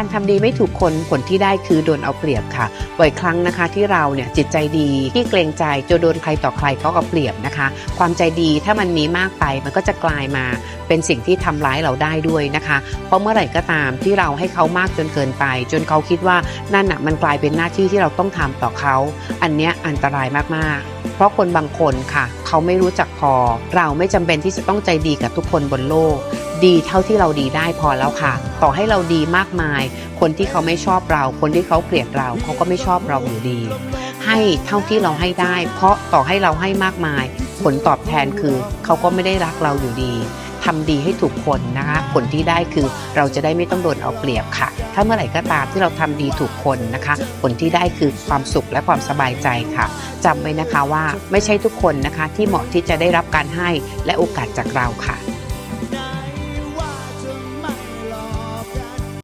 การทำดีไม่ถูกคนผลที่ได้คือโดนเอาเปรียบค่ะบ่อยครั้งนะคะที่เราเนี่ยจิตใจดีที่เกรงใจจะโดนใครต่อใครเขาเอาเปรียบนะคะ ความใจดีถ้ามันมีมากไปมันก็จะกลายมาเป็นสิ่งที่ทำร้ายเราได้ด้วยนะคะ เพราะเมื่อไหร่ก็ตามที่เราให้เขามากจนเกินไป จนเขาคิดว่านั่นน่ะมันกลายเป็นหน้าที่ที่เราต้องทำต่อเขา อันเนี้ยอันตรายมากๆเพราะคนบางคนค่ะ เขาไม่รู้จักพอ เราไม่จำเป็นที่จะต้องใจดีกับทุกคนบนโลก ดีเท่าที่เราดีได้พอแล้วค่ะ ต่อให้เราดีมากมาย คนที่เขาไม่ชอบเรา คนที่เขาเกลียดเราเขาก็ไม่ชอบเราอยู่ดี ให้เท่าที่เราให้ได้ เพราะต่อให้เราให้มากมาย ผลตอบแทนคือเขาก็ไม่ได้รักเราอยู่ดีทำดีให้ถูกคนนะคะผลที่ได้คือเราจะได้ไม่ต้องโดนเอาเปรียบค่ะ ถ้าเมื่อไหร่ก็ตามที่เราทำดีถูกคนนะคะ ผลที่ได้คือความสุขและความสบายใจค่ะจำไว้นะคะว่าไม่ใช่ทุกคนนะคะที่เหมาะที่จะได้รับการให้และโอกาสจากเราค่ะ